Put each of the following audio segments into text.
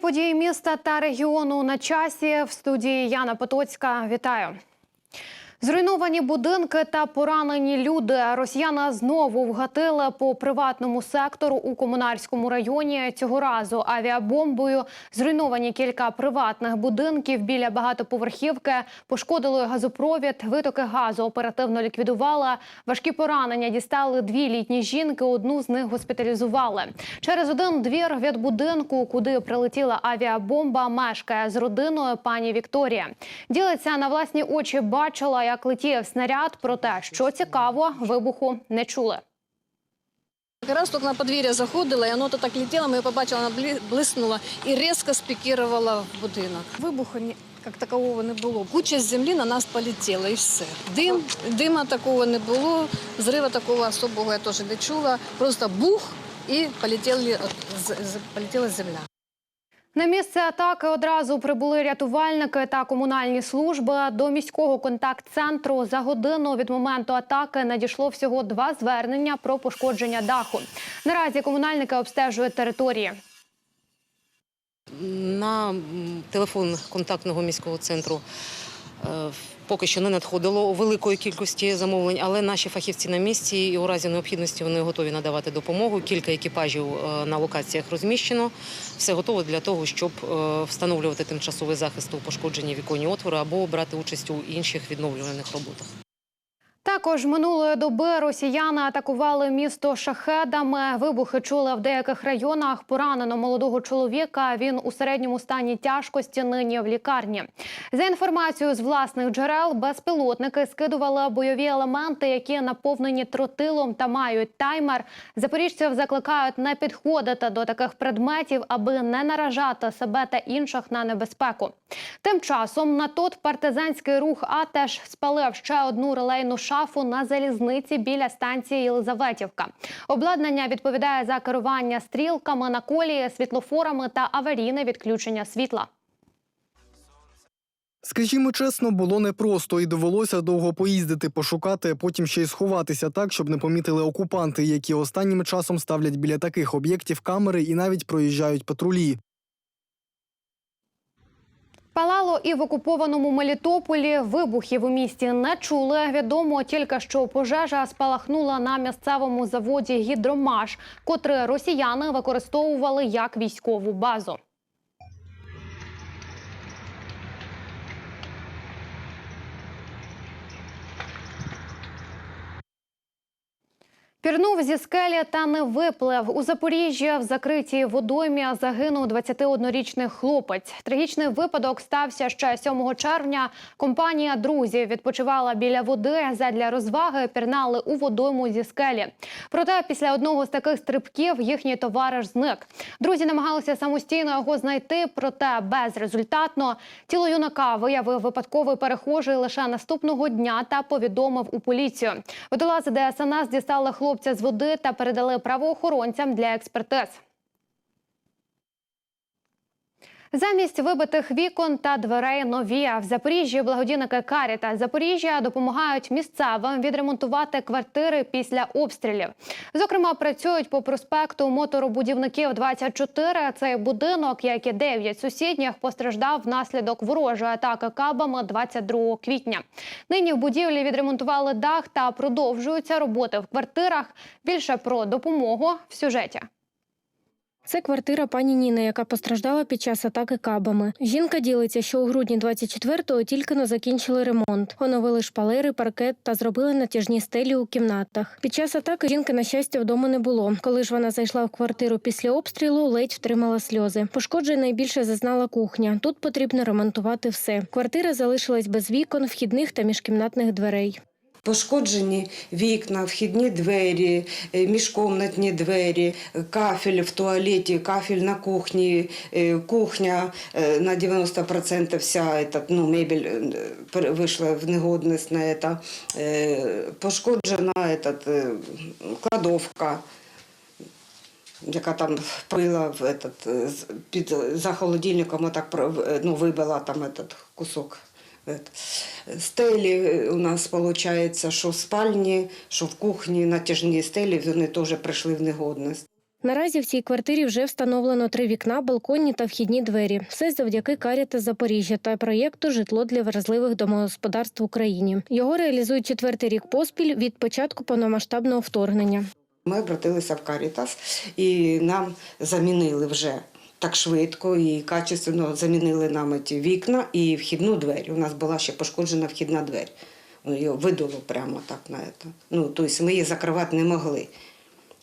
Події міста та регіону на часі в студії Яна Потоцька. Вітаю. Зруйновані будинки та поранені люди. Росіяни знову вгатили по приватному сектору у комунальському районі. Цього разу авіабомбою зруйновані кілька приватних будинків біля багатоповерхівки. Пошкодили газопровід. Витоки газу оперативно ліквідували. Важкі поранення дістали дві літні жінки. Одну з них госпіталізували. Через один двір від будинку, куди прилетіла авіабомба, мешкає з родиною пані Вікторія. Ділиться на власні очі. Бачила, як летів снаряд. Проте, що цікаво, вибуху не чули. Раз тільки на подвір'я заходила, і воно то так летіло, ми побачили, вона блиснула і різко спікірувала будинок. Вибуху як такового не було. Куча землі на нас полетіла і все. Дим, дима такого не було, зрива такого особого я теж не чула. Просто бух і з- полетіла земля. На місце атаки одразу прибули рятувальники та комунальні служби. До міського контакт-центру за годину від моменту атаки надійшло всього два звернення про пошкодження даху. Наразі комунальники обстежують території. На телефон контактного міського центру е, поки що не надходило великої кількості замовлень, але наші фахівці на місці і у разі необхідності вони готові надавати допомогу. Кілька екіпажів е, на локаціях розміщено. Все готово для того, щоб е, встановлювати тимчасовий захист у пошкодженні віконні отвори або брати участь у інших відновлювальних роботах. Також минулої доби росіяни атакували місто шахедами. Вибухи чули в деяких районах. Поранено молодого чоловіка. Він у середньому стані тяжкості нині в лікарні. За інформацією з власних джерел, безпілотники скидували бойові елементи, які наповнені тротилом та мають таймер. Запоріжців закликають не підходити до таких предметів, аби не наражати себе та інших на небезпеку. Тим часом на тот партизанський рух А теж спалив ще одну релейну шафу на залізниці біля станції Єлизаветівка. Обладнання відповідає за керування стрілками на колії, світлофорами та аварійне відключення світла. Скажімо чесно, було непросто і довелося довго поїздити, пошукати, а потім ще й сховатися так, щоб не помітили окупанти, які останнім часом ставлять біля таких об'єктів камери і навіть проїжджають патрулі. Палало і в окупованому Мелітополі вибухів у місті не чули. Відомо тільки що пожежа спалахнула на місцевому заводі Гідромаш, котрий росіяни використовували як військову базу. Пірнув зі скелі та не виплив. У Запоріжжі в закритій водоймі загинув 21-річний хлопець. Трагічний випадок стався ще 7 червня. Компанія друзів відпочивала біля води. Задля розваги пірнали у водойму зі скелі. Проте після одного з таких стрибків їхній товариш зник. Друзі намагалися самостійно його знайти, проте безрезультатно. Тіло юнака виявив випадковий перехожий лише наступного дня та повідомив у поліцію. Водолази ДСНС дістали хлопця з води та передали правоохоронцям для експертиз. Замість вибитих вікон та дверей нові в Запоріжжі благодійники Каріта Запоріжжя допомагають місцевим відремонтувати квартири після обстрілів. Зокрема, працюють по проспекту моторобудівників 24. Цей будинок, як і 9 сусідніх, постраждав внаслідок ворожої атаки кабами 22 квітня. Нині в будівлі відремонтували дах та продовжуються роботи в квартирах. Більше про допомогу в сюжеті. Це квартира пані Ніни, яка постраждала під час атаки кабами. Жінка ділиться, що у грудні 24-го тільки но закінчили ремонт. Оновили шпалери, паркет та зробили натяжні стелі у кімнатах. Під час атаки жінки, на щастя, вдома не було. Коли ж вона зайшла в квартиру після обстрілу, ледь втримала сльози. Пошкоджень найбільше зазнала кухня. Тут потрібно ремонтувати все. Квартира залишилась без вікон, вхідних та міжкімнатних дверей. Пошкоджені вікна, вхідні двері, е, міжкомнатні двері, е, кафель в туалеті, кафель на кухні, е, кухня е, на 90% вся эта, ну, мебель е, пере- вийшла в негодність на это. Е, Пошкоджена этот, е, кладовка. Яка там пила в этот, е, з- під за холодильником, отак про- в- ну, вибила там этот кусок. Стелі е, у нас виходить, що в спальні, що в кухні, натяжні стелі, вони теж прийшли в негодність. Наразі в цій квартирі вже встановлено три вікна, балконні та вхідні двері. Все завдяки Каріта Запоріжжя та проєкту Житло для вразливих домогосподарств в Україні. Його реалізують четвертий рік поспіль від початку повномасштабного вторгнення. Ми обратилися в Карітас і нам замінили вже так швидко і качественно замінили нам ті вікна і вхідну двері. У нас була ще пошкоджена вхідна двері. Її видуло прямо так на це. Ну, тобто ми її закривати не могли.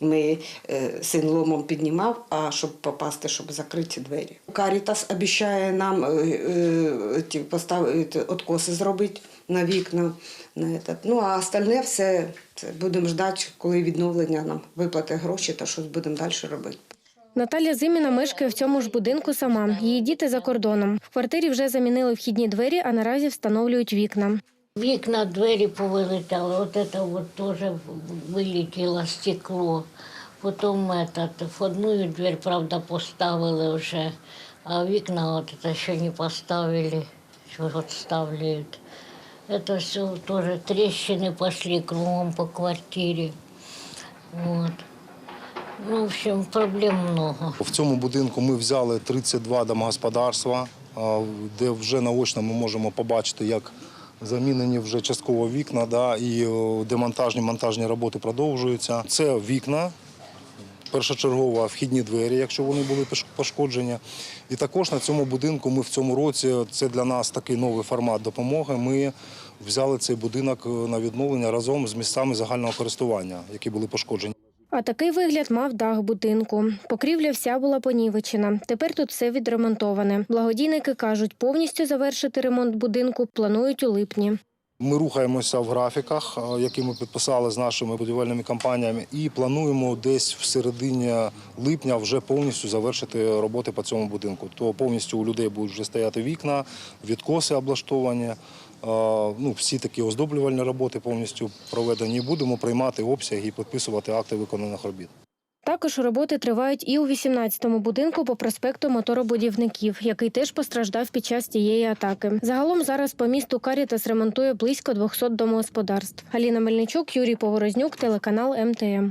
Ми е, син ломом піднімав, а щоб попасти, щоб закриті двері. Карітас обіцяє нам е, е, ті поставити откоси зробити на вікна. На этот. Ну а остальне все це будемо ждати, коли відновлення нам виплати гроші та щось будемо далі робити. Наталя Зиміна мешкає в цьому ж будинку сама. Її діти за кордоном. В квартирі вже замінили вхідні двері, а наразі встановлюють вікна. Вікна, двері повилетали, от це от теж вилетіло стекло. Потім этот, входную дверь, правда, поставили вже, а вікна от это ще не поставили, що от ставляють. Это все тоже трещины пошли кругом по квартире. Вот. В общем, проблем много. В цьому будинку ми взяли 32 домогосподарства, де вже наочно ми можемо побачити, як замінені вже частково вікна, да, і демонтажні монтажні роботи продовжуються. Це вікна, першочергово вхідні двері, якщо вони були пошкоджені. І також на цьому будинку ми в цьому році це для нас такий новий формат допомоги. Ми взяли цей будинок е, на відновлення разом з місцями загального користування, які були пошкоджені. А такий вигляд мав дах будинку. Покрівля вся була понівечена. Тепер тут все відремонтоване. Благодійники кажуть, повністю завершити ремонт будинку планують у липні. Ми рухаємося в графіках, е, які ми підписали з нашими будівельними компаніями, і плануємо десь в середині липня вже повністю завершити роботи по цьому будинку. То повністю у людей будуть вже стояти вікна, відкоси облаштовані. Ну, всі такі оздоблювальні роботи повністю проведені. Будемо приймати обсяги і підписувати акти виконаних робіт. Також роботи тривають і у 18-му будинку по проспекту моторобудівників, який теж постраждав під час цієї атаки. Загалом зараз по місту Карітас ремонтує близько 200 домогосподарств. Аліна Мельничук, Юрій Поворознюк, телеканал МТМ.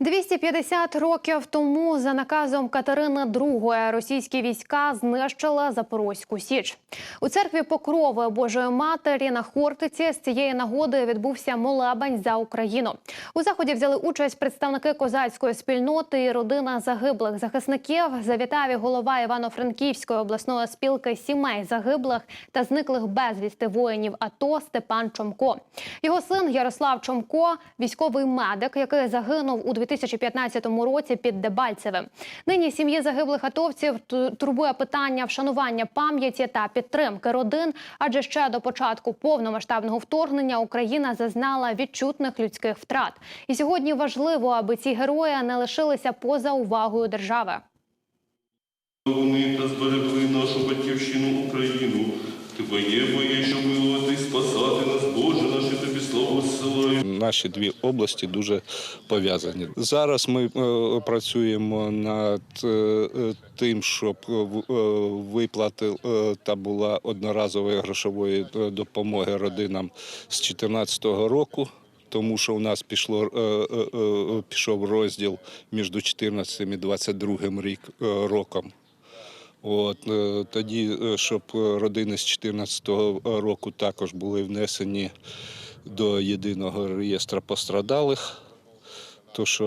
250 років тому за наказом Катерини II російські війська знищили Запорозьку Січ. У церкві Покрови Божої Матері на Хортиці з цієї нагоди відбувся молебень за Україну. У заході взяли участь представники козацької спільноти і родина загиблих захисників. Завітав і голова Івано-Франківської обласної спілки сімей загиблих та зниклих безвісти воїнів АТО Степан Чомко. Його син Ярослав Чомко, військовий медик, який загинув у 2015 році під Дебальцевим. Нині сім'ї загиблих атовців турбує питання вшанування пам'яті та підтримки родин, адже ще до початку повномасштабного вторгнення Україна зазнала відчутних людських втрат. І сьогодні важливо, аби ці герої не лишилися поза увагою держави. Вони та зберегли нашу батьківщину Україну. Твоє моє, що милувати спасати нас, Наші дві області дуже пов'язані. Зараз ми е, працюємо над е, тим, щоб е, в- е, виплати е, та була одноразової грошової допомоги родинам з 2014 року. Тому що у нас пішло пішов розділ між 14 і 22 рік роком. От тоді, щоб родини з 2014 року також були внесені до єдиного реєстру пострадалих. То що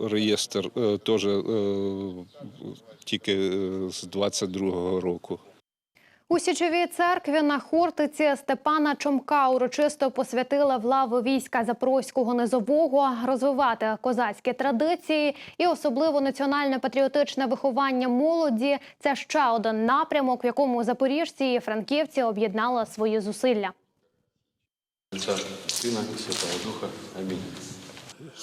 е, реєстр е, теж е, тільки з 22-го року. У Січовій церкві на Хортиці Степана Чомка урочисто посвятили в лаву війська Запорозького низового розвивати козацькі традиції і особливо національно-патріотичне виховання молоді. Це ще один напрямок, в якому запоріжці і франківці об'єднали свої зусилля. Отця, Сина і Святого Духа. Амінь.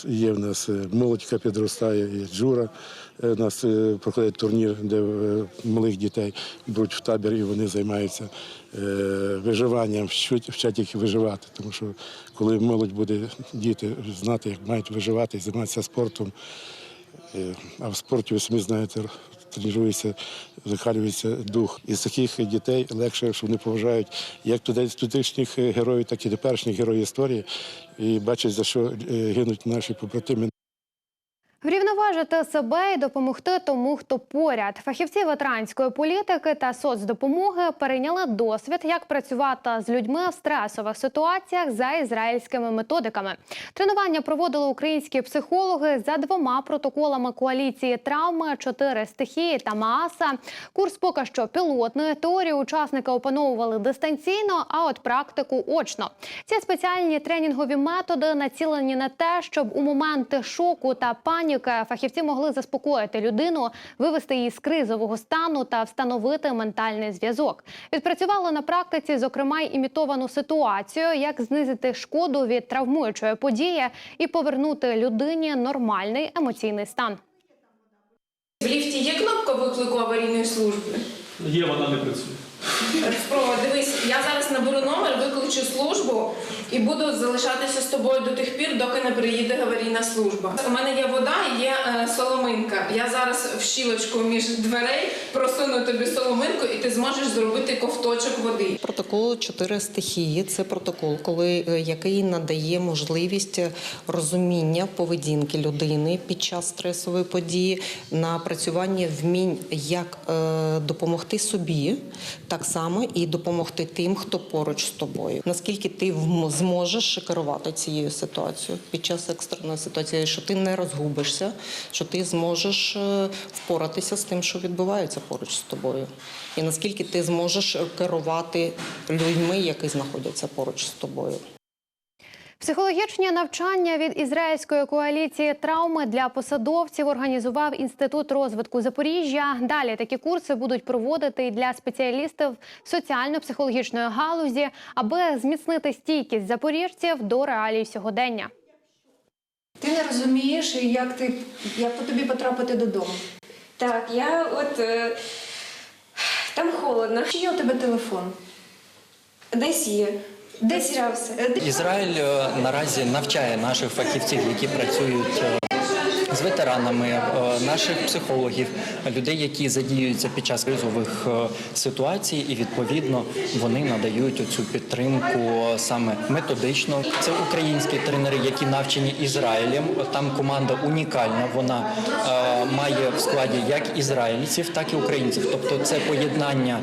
Є в нас е, молодь, яка підростає, і джура. Е, У нас е, проходить турнір, де е, малих дітей беруть в табір і вони займаються е, виживанням, вчать, їх виживати. Тому що коли молодь буде діти знати, як мають виживати займатися спортом, е, а в спорті, ви самі знаєте, тренується, закалюється дух. і з таких дітей легше, що вони поважають як тутешніх героїв, так і теперішніх героїв історії, і бачать, за що е, гинуть наші побратими. В себе і допомогти тому, хто поряд. Фахівці ветеранської політики та соцдопомоги перейняли досвід, як працювати з людьми в стресових ситуаціях за ізраїльськими методиками. Тренування проводили українські психологи за двома протоколами коаліції травми, чотири стихії та Мааса. Курс поки що пілотний. Теорію учасники опановували дистанційно, а от практику очно. Ці спеціальні тренінгові методи націлені на те, щоб у моменти шоку та паніки фахівці могли заспокоїти людину, вивести її з кризового стану та встановити ментальний зв'язок. Відпрацювали на практиці, зокрема, й імітовану ситуацію, як знизити шкоду від травмуючої події і повернути людині нормальний емоційний стан. В ліфті є кнопка виклику аварійної служби? Є, вона не працює. Спроба, дивись, я зараз наберу номер, викличу службу і буду залишатися з тобою до тих пір, доки не приїде аварійна служба. У мене є вода і є е, соломинка. Я зараз в щілочку між дверей просуну тобі соломинку, і ти зможеш зробити ковточок води. Протокол чотири стихії це протокол, коли е, який надає можливість розуміння поведінки людини під час стресової події, напрацювання вмінь, як е, допомогти собі, так само і допомогти тим, хто поруч з тобою. Наскільки ти зможеш керувати цією ситуацією під час екстреної ситуації, що ти не розгубишся, що ти зможеш е, впоратися з тим, що відбувається поруч з тобою, і наскільки ти зможеш керувати людьми, які знаходяться поруч з тобою. Психологічні навчання від ізраїльської коаліції травми для посадовців організував інститут розвитку Запоріжжя. Далі такі курси будуть проводити і для спеціалістів соціально-психологічної галузі, аби зміцнити стійкість запоріжців до реалій сьогодення. Ти не розумієш, як ти як по тобі потрапити додому. Так, я от е, там холодно. Чи є у тебе телефон? Десь є. Десь все. Ізраїль е, наразі навчає наших фахівців, які працюють е, з ветеранами, е, наших психологів, людей, які задіюються під час кризових е, ситуацій, і відповідно вони надають оцю підтримку саме методично. Це українські тренери, які навчені Ізраїлем. Там команда унікальна. Вона е, має в складі як ізраїльців, так і українців. Тобто це поєднання.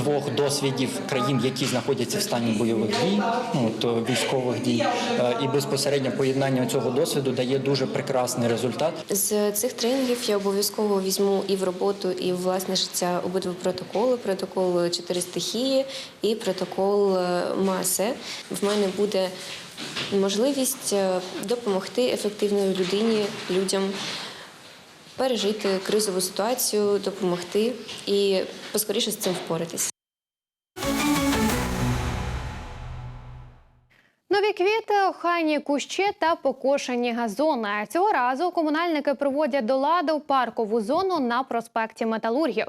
Е, Двох досвідів країн, які знаходяться в стані бойових дій, ну то військових дій, е, і безпосередньо поєднання цього досвіду дає дуже прекрасний результат. З цих тренінгів я обов'язково візьму і в роботу, і в власне життя обидва протоколи: протокол чотири стихії і протокол е, масе. В мене буде можливість е, допомогти ефективної людині, людям. Пережити кризову ситуацію, допомогти і поскоріше з цим впоратись. Нові квіти, охайні кущі та покошені газони. Цього разу комунальники приводять до ладу паркову зону на проспекті Металургів.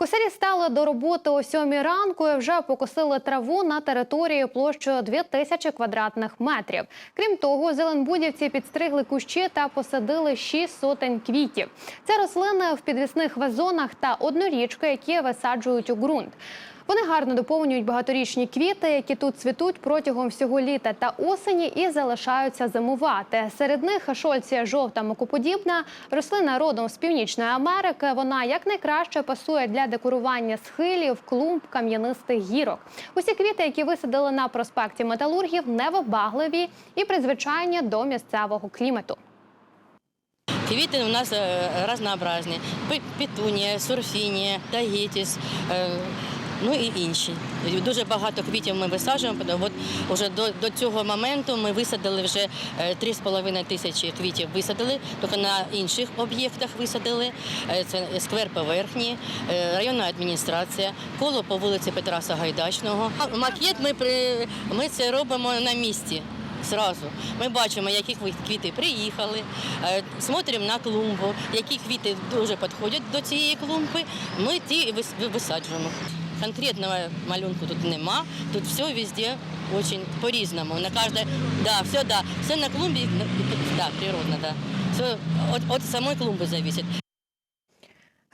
Косарі стали до роботи о сьомій ранку і вже покосили траву на території площею 2000 квадратних метрів. Крім того, зеленбудівці підстригли кущі та посадили 6 сотень квітів. Це рослини в підвісних вазонах та однорічки, які висаджують у ґрунт. Вони гарно доповнюють багаторічні квіти, які тут цвітуть протягом всього літа та осені і залишаються зимувати. Серед них шольція жовта мокоподібна, рослина родом з північної Америки. Вона якнайкраще пасує для декорування схилів, клумб, кам'янистих гірок. Усі квіти, які висадили на проспекті металургів, невибагливі і призвичайні до місцевого клімату. Квіти у нас е, разнообразні. Пе- Петунія, сурфінія, тагітіс, е, ну і інші. Дуже багато квітів ми висаджуємо. От уже до, до цього моменту ми висадили вже е, 3,5 тисячі квітів висадили, тільки на інших об'єктах висадили. Е, Це сквер поверхні, е, районна адміністрація, коло по вулиці Петра Сагайдачного. А Макет ми, при, ми це робимо на місці. Зразу ми бачимо, які квіти приїхали, е, смотримо на клумбу, які квіти дуже підходять до цієї клумби. Ми ті висаджуємо. Конкретного малюнку тут нема. Тут все везде очень по-різному. На кожне, да, все, да, все на клумбі, да, природно, да. Все от, от самої клумби зависить.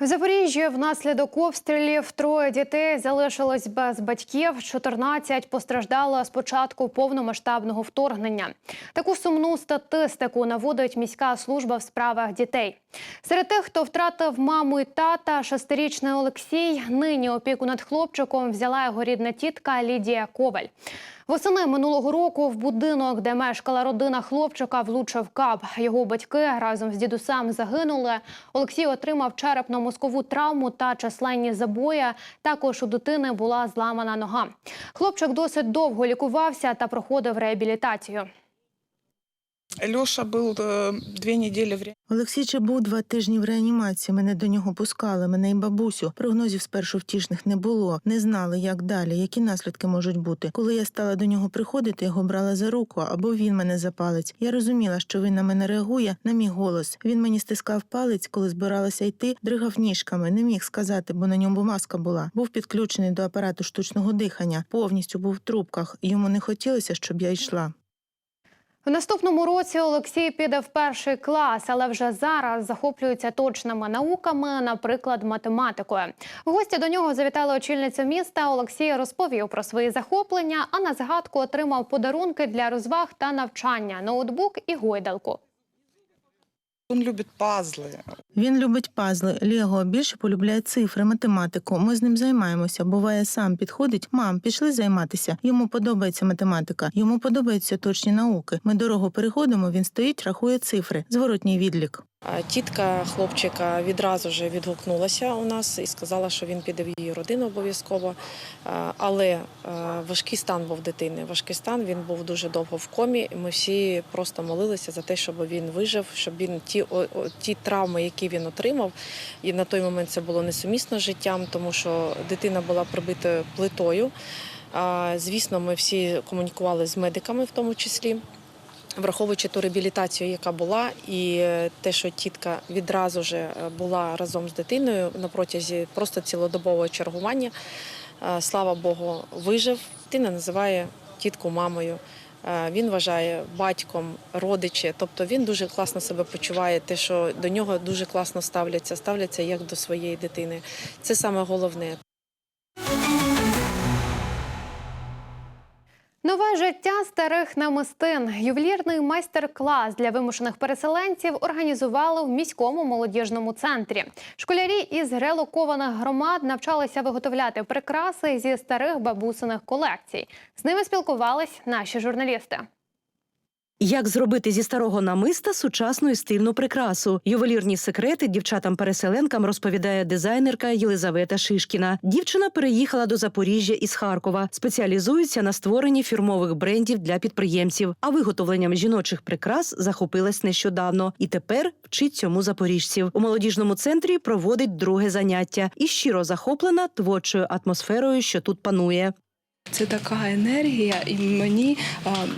В Запоріжжі внаслідок обстрілів троє дітей залишилось без батьків. 14 постраждало з початку повномасштабного вторгнення. Таку сумну статистику наводить міська служба в справах дітей. Серед тих, хто втратив маму і тата, шестирічний Олексій. Нині опіку над хлопчиком взяла його рідна тітка Лідія Коваль. Восени минулого року в будинок, де мешкала родина хлопчика, влучив кап. Його батьки разом з дідусем загинули. Олексій отримав черепно-мозкову травму та численні забої. Також у дитини була зламана нога. Хлопчик досить довго лікувався та проходив реабілітацію. Льоша був е, дві неділі в Олексійчик був два тижні в реанімації. Мене до нього пускали, мене і бабусю. Прогнозів спершу втішних не було. Не знали, як далі, які наслідки можуть бути. Коли я стала до нього приходити, його брала за руку, або він мене за палець. Я розуміла, що він на мене реагує на мій голос. Він мені стискав палець, коли збиралася йти, дригав ніжками. Не міг сказати, бо на ньому маска була. Був підключений до апарату штучного дихання, повністю був в трубках. Йому не хотілося, щоб я йшла. В наступному році Олексій піде в перший клас, але вже зараз захоплюється точними науками, наприклад, математикою. В гості до нього завітала очільниця міста. Олексій розповів про свої захоплення, а на згадку отримав подарунки для розваг та навчання, ноутбук і гойдалку. Він любить пазли. Він любить пазли, Лего, більше полюбляє цифри, математику. Ми з ним займаємося. Буває, сам підходить. Мам, пішли займатися. Йому подобається математика, йому подобаються точні науки. Ми дорогу переходимо. Він стоїть, рахує цифри. Зворотній відлік. Тітка хлопчика відразу ж відгукнулася у нас і сказала, що він піде в її родину обов'язково. Але е, важкий стан був дитини. Важкий стан він був дуже довго в комі. Ми всі просто молилися за те, щоб він вижив, щоб він ті, ті травми, які він отримав, і на той момент це було несумісно з життям, тому що дитина була прибита плитою. Звісно, ми всі комунікували з медиками в тому числі. Враховуючи ту реабілітацію, яка була, і е, те, що тітка відразу ж е, була разом з дитиною на протязі просто цілодобового чергування, е, слава Богу, вижив. Дитина називає тітку мамою. Він вважає батьком, родичі, тобто він дуже класно себе почуває, те, що до нього дуже класно ставляться, ставляться як до своєї дитини. Це саме головне. Нове життя старих намистин. Ювелірний майстер-клас для вимушених переселенців організували в міському молодіжному центрі. Школярі із релокованих громад навчалися виготовляти прикраси зі старих бабусиних колекцій. З ними спілкувались наші журналісти. Як зробити зі старого намиста сучасну і стильну прикрасу? Ювелірні секрети дівчатам-переселенкам розповідає дизайнерка Єлизавета Шишкіна. Дівчина переїхала до Запоріжжя із Харкова, спеціалізується на створенні фірмових брендів для підприємців. А виготовленням жіночих прикрас захопилась нещодавно і тепер вчить цьому запоріжців. У молодіжному центрі проводить друге заняття і щиро захоплена творчою атмосферою, що тут панує. Це така енергія, і мені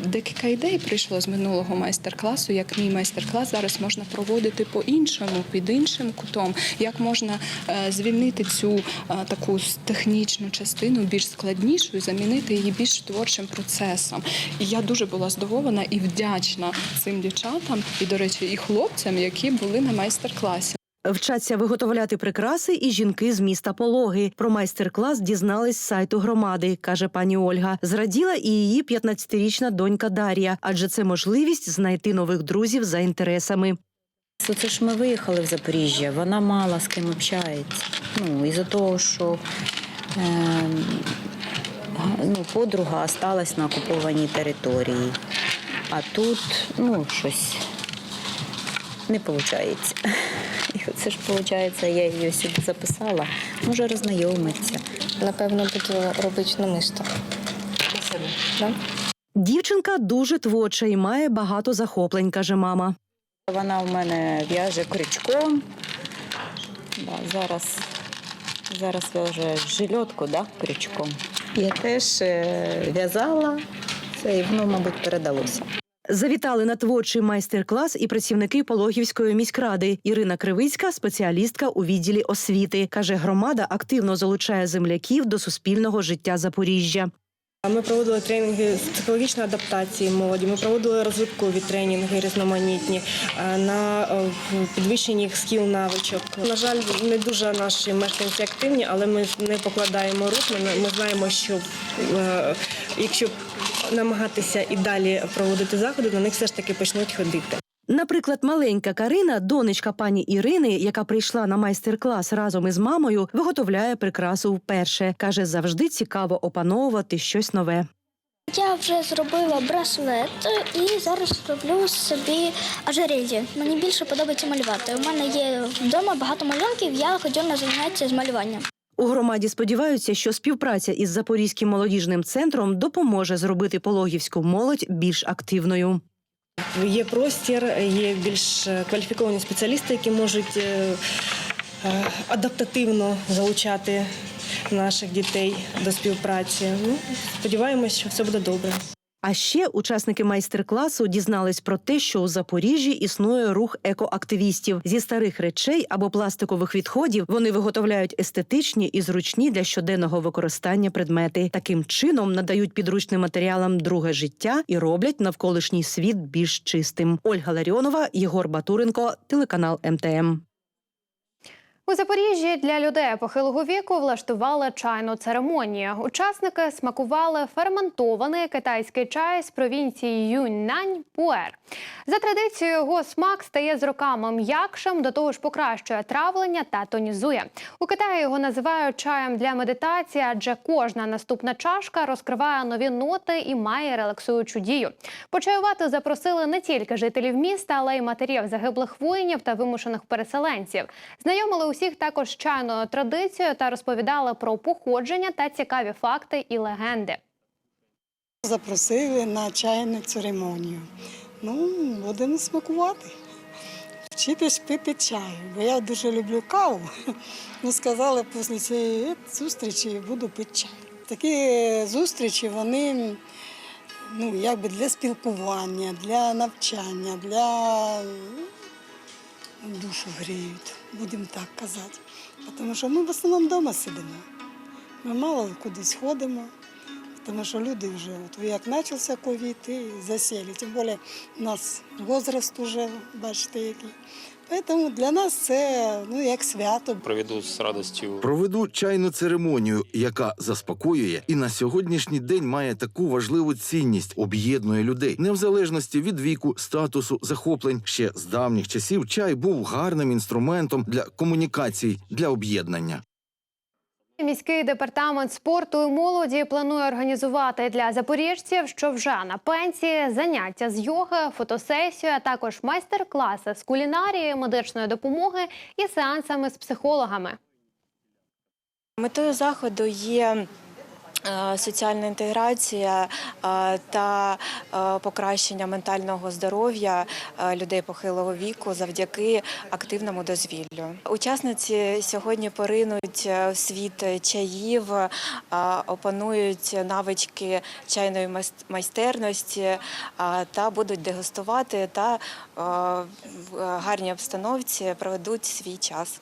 декілька ідей прийшло з минулого майстер-класу. Як мій майстер-клас зараз можна проводити по-іншому, під іншим кутом. Як можна е, звільнити цю таку технічну частину, більш складнішу, замінити її більш творчим процесом. І я дуже була здивована і вдячна цим дівчатам, і, до речі, і хлопцям, які були на майстер-класі. Вчаться виготовляти прикраси і жінки з міста Пологи. Про майстер-клас дізнались з сайту громади, каже пані Ольга. Зраділа і її 15-річна донька Дар'я, адже це можливість знайти нових друзів за інтересами. Це ж ми виїхали в Запоріжжя, вона мало з ким общається. Ну, із-за того, що е, ну, подруга осталась на окупованій території. А тут ну, щось не виходить. І оце ж виходить, я її сюди записала, може роззнайомитися. Напевно, буду робити намисто. Да? Дівчинка дуже творча і має багато захоплень, каже мама. Вона в мене в'яже крючком. Да, зараз, зараз в'яже жильотку да, крючком. Я теж е, в'язала це і воно, мабуть, передалося. Завітали на творчий майстер-клас і працівники Пологівської міськради. Ірина Кривицька, спеціалістка у відділі освіти, каже, громада активно залучає земляків до суспільного життя Запоріжжя. Ми проводили тренінги з психологічної адаптації молоді. Ми проводили розвиткові тренінги різноманітні е, на е, підвищення їх скіл навичок. На жаль, не дуже наші мешканці активні, але ми не покладаємо рук. Ми знаємо, що е, якщо намагатися і далі проводити заходи, до них все ж таки почнуть ходити. Наприклад, маленька Карина, донечка пані Ірини, яка прийшла на майстер-клас разом із мамою, виготовляє прикрасу вперше. каже, завжди цікаво опановувати щось нове. Я вже зробила браслет і зараз роблю собі ожерелье. Мені більше подобається малювати. У мене є вдома багато малюнків, я ходю на заняття з малюванням. У громаді сподіваються, що співпраця із Запорізьким молодіжним центром допоможе зробити пологівську молодь більш активною. Є простір, є більш е, кваліфіковані спеціалісти, які можуть е, е, адаптативно залучати наших дітей до співпраці. Ну, сподіваємось, що все буде добре. А ще учасники майстер-класу дізнались про те, що у Запоріжжі існує рух екоактивістів зі старих речей або пластикових відходів. Вони виготовляють естетичні і зручні для щоденного використання предмети. Таким чином надають підручним матеріалам друге життя і роблять навколишній світ більш чистим. Ольга Ларіонова, Єгор Батуренко, телеканал МТМ. У Запоріжжі для людей похилого віку влаштували чайну церемонію. Учасники смакували ферментований китайський чай з провінції Юньнань Пуер. За традицією, його смак стає з роками м'якшим, до того ж покращує травлення та тонізує. У Китаї його називають чаєм для медитації, адже кожна наступна чашка розкриває нові ноти і має релаксуючу дію. Почаювати запросили не тільки жителів міста, але й матерів загиблих воїнів та вимушених переселенців. Знайомили усіх також чайною традицією та розповідали про походження та цікаві факти і легенди. Запросили на чайну церемонію. Ну, будемо смакувати. Вчитись пити чаю, бо я дуже люблю каву. Ну, сказали, після цієї зустрічі буду пити чай. Такі зустрічі, вони ну, якби для спілкування, для навчання, для ну, душу гріють, будемо так казати. Тому що ми в основному вдома сидимо. Ми мало кудись ходимо. Тому що люди вже, от як почався ковід, і засіли. Тим більше у нас возраст вже, бачите, який. Тому для нас це ну, як свято. Проведу з радістю. Проведу чайну церемонію, яка заспокоює і на сьогоднішній день має таку важливу цінність, об'єднує людей не в залежності від віку, статусу, захоплень. Ще з давніх часів чай був гарним інструментом для комунікацій, для об'єднання. Міський департамент спорту і молоді планує організувати для запоріжців, що вже на пенсії, заняття з йоги, фотосесію, а також майстер-класи з кулінарії, медичної допомоги і сеансами з психологами. Метою заходу є соціальна інтеграція е, та е, покращення ментального здоров'я е, людей похилого віку завдяки активному дозвіллю. Учасниці сьогодні поринуть е, в світ чаїв, е, опанують навички чайної майс- майстерності е, та будуть дегустувати та е, в гарній обстановці проведуть свій час.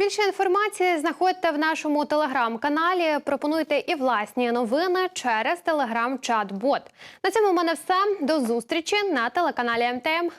Більше інформації знаходьте в нашому телеграм-каналі. Пропонуйте і власні новини через телеграм-чат-бот. На цьому в мене все. До зустрічі на телеканалі МТМ.